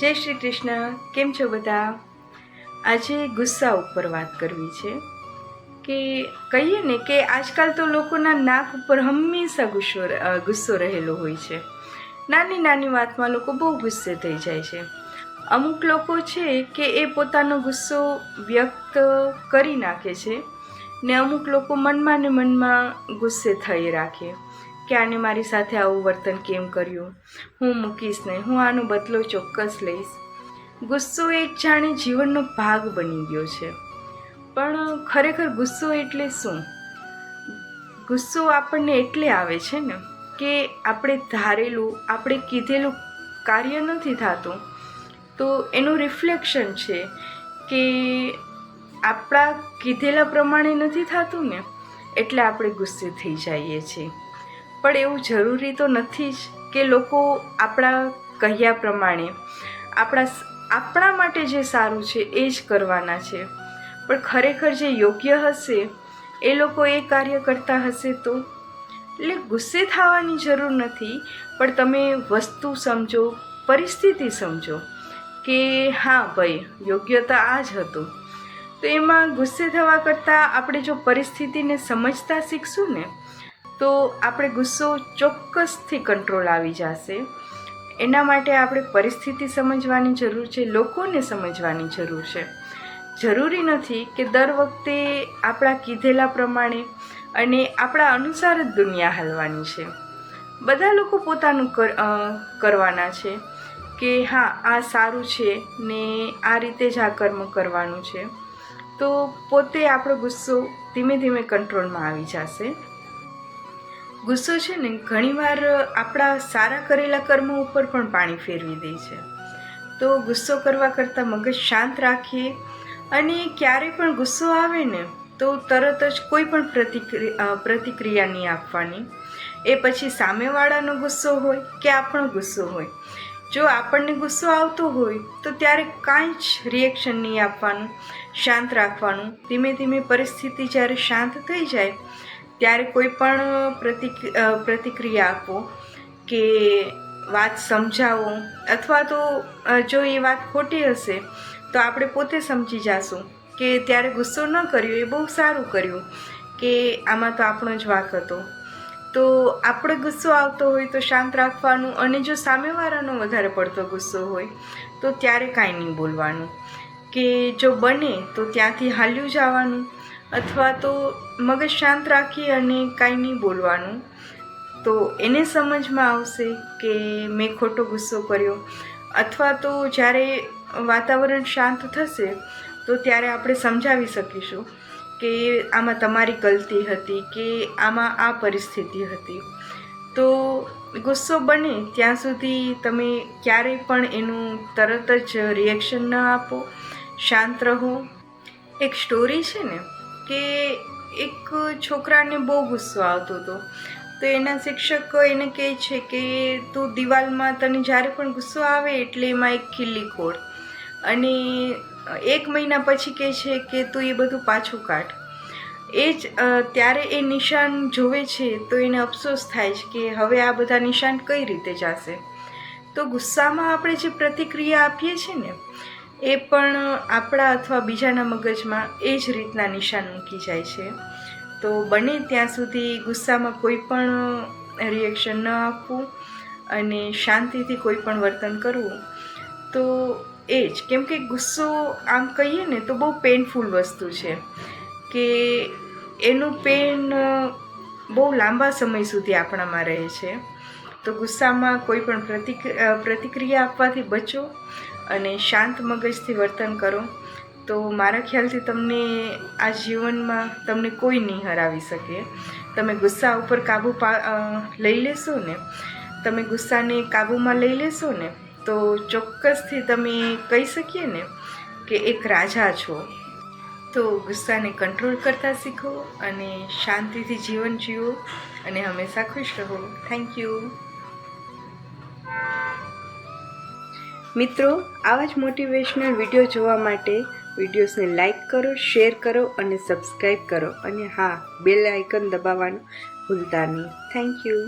જય શ્રી કૃષ્ણ. કેમ છો બધા? આજે ગુસ્સા ઉપર વાત કરવી છે કે કહીએ ને કે આજકાલ તો લોકોના નાક ઉપર હંમેશા ગુસ્સો ગુસ્સો રહેલો હોય છે. નાની નાની વાતમાં લોકો બહુ ગુસ્સે થઈ જાય છે. અમુક લોકો છે કે એ પોતાનો ગુસ્સો વ્યક્ત કરી નાખે છે ને અમુક લોકો મનમાં ને મનમાં ગુસ્સે થઈ રાખે. કે આને મારી સાથે આવું વર્તન કેમ કર્યું? હું મૂકીશ નહીં. હું આનો બદલો ચોક્કસ લઈશ. ગુસ્સો એક જાણે જીવનનો ભાગ બની ગયો છે. પણ ખરેખર ગુસ્સો એટલે શું? ગુસ્સો આપણને એટલે આવે છે ને કે આપણે ધારેલું, આપણે કીધેલું કાર્ય નથી થતું. તો એનું રિફ્લેક્શન છે કે આપણા કીધેલા પ્રમાણે નથી થતું ને, એટલે આપણે ગુસ્સે થઈ જઈએ છીએ. પણ એવું જરૂરી તો નથી જ કે લોકો આપણા કહ્યા પ્રમાણે આપણા આપણા માટે જે સારું છે એ જ કરવાના છે. પણ ખરેખર જે યોગ્ય હશે, એ લોકો એ કાર્ય કરતા હશે તો? એટલે ગુસ્સે થવાની જરૂર નથી, પણ તમે વસ્તુ સમજો, પરિસ્થિતિ સમજો કે હા ભાઈ યોગ્ય તો આ જ હતું. તો એમાં ગુસ્સે થવા કરતાં આપણે જો પરિસ્થિતિને સમજતા શીખશું ને તો આપણે ગુસ્સો ચોક્કસથી કંટ્રોલ આવી જશે. એના માટે આપણે પરિસ્થિતિ સમજવાની જરૂર છે, લોકોને સમજવાની જરૂર છે. જરૂરી નથી કે દર વખતે આપણા કીધેલા પ્રમાણે અને આપણા અનુસાર જ દુનિયા હાલવાની છે. બધા લોકો પોતાનું કર કરવાના છે કે હા, આ સારું છે ને આ રીતે જ આ કર્મ કરવાનું છે. તો પોતે આપણો ગુસ્સો ધીમે ધીમે કંટ્રોલમાં આવી જશે. ગુસ્સો છે ને, ઘણીવાર આપણા સારા કરેલા કર્મો ઉપર પણ પાણી ફેરવી દે છે. તો ગુસ્સો કરવા કરતાં મગજ શાંત રાખીએ અને ક્યારે પણ ગુસ્સો આવે ને, તો તરત જ કોઈ પણ પ્રતિક્રિયા પ્રતિક્રિયા નહીં આપવાની. એ પછી સામેવાળાનો ગુસ્સો હોય કે આપણો ગુસ્સો હોય. જો આપણને ગુસ્સો આવતો હોય, તો ત્યારે કાંઈ જ રિએક્શન નહીં આપવાનું, શાંત રાખવાનું. ધીમે ધીમે પરિસ્થિતિ જ્યારે શાંત થઈ જાય ત્યારે કોઈ પણ પ્રતિક પ્રતિક્રિયા આપો કે વાત સમજાવો અથવા તો જો એ વાત ખોટી હશે, તો આપણે પોતે સમજી જાશું કે ત્યારે ગુસ્સો ન કર્યો એ બહુ સારું કર્યું કે આમાં તો આપણો જ વાંક હતો. તો આપણે ગુસ્સો આવતો હોય તો શાંત રાખવાનું અને જો સામેવાળાનો વધારે પડતો ગુસ્સો હોય, તો ત્યારે કાંઈ નહીં બોલવાનું. કે જો બને તો ત્યાંથી હાલ્યું જવાનું. અથવા તો મગજ શાંત રાખી અને કાંઈ નહીં બોલવાનું. તો એને સમજમાં આવશે કે મેં ખોટો ગુસ્સો કર્યો. અથવા તો જ્યારે વાતાવરણ શાંત થશે, તો ત્યારે આપણે સમજાવી શકીશું કે આમાં તમારી ગલતી હતી કે આમાં આ પરિસ્થિતિ હતી. તો ગુસ્સો બને ત્યાં સુધી તમે ક્યારેય પણ એનું તરત જ રિએક્શન ન આપો. શાંત રહો. એક સ્ટોરી છે ને? કે એક છોકરાને બહુ ગુસ્સો આવતો હતો. તો એના શિક્ષક એને કહે છે કે, તું દિવાલમાં તને જ્યારે પણ ગુસ્સો આવે એટલે એમાં એક ખીલ્લી ખોડ અને એક મહિના પછી કહે છે કે, તું એ બધું પાછું કાઢ. એ જ ત્યારે એ નિશાન જોવે છે તો એને અફસોસ થાય છે કે, હવે આ બધા નિશાન કઈ રીતે જશે? તો ગુસ્સામાં આપણે જે પ્રતિક્રિયા આપીએ છીએ ને એ પણ આપણા અથવા બીજાના મગજમાં એ જ રીતના નિશાન મૂકી જાય છે. તો બને ત્યાં સુધી ગુસ્સામાં કોઈ પણ રિએક્શન ન આપવું અને શાંતિથી કોઈ પણ વર્તન કરવું. તો એ જ. કેમ કે ગુસ્સો આમ કહીએ ને તો બહુ પેનફુલ વસ્તુ છે કે એનું પેન બહુ લાંબા સમય સુધી આપણામાં રહે છે. તો ગુસ્સામાં કોઈ પણ પ્રતિક પ્રતિક્રિયા આપવાથી બચો અને શાંત મગજથી વર્તન કરો, તો મારા ખ્યાલથી તમને આ જીવનમાં તમને કોઈ નહીં હરાવી શકે. તમે ગુસ્સા ઉપર કાબૂ પા લઈ લેશો ને, તમે ગુસ્સાને કાબૂમાં લઈ લેશો ને, તો ચોક્કસથી તમે કહી શકીએ ને કે એક રાજા છો. તો ગુસ્સાને કંટ્રોલ કરતા શીખો અને શાંતિથી જીવન જીવો અને હંમેશા ખુશ રહો. Thank you. મિત્રો, આવા જ મોટિવેશનલ વીડિયો જોવા માટે વિડીયોઝને લાઈક કરો શેર કરો અને સબસ્ક્રાઈબ કરો. અને હા બેલ આઇકન દબાવવાનું ભૂલતા નહીં. Thank you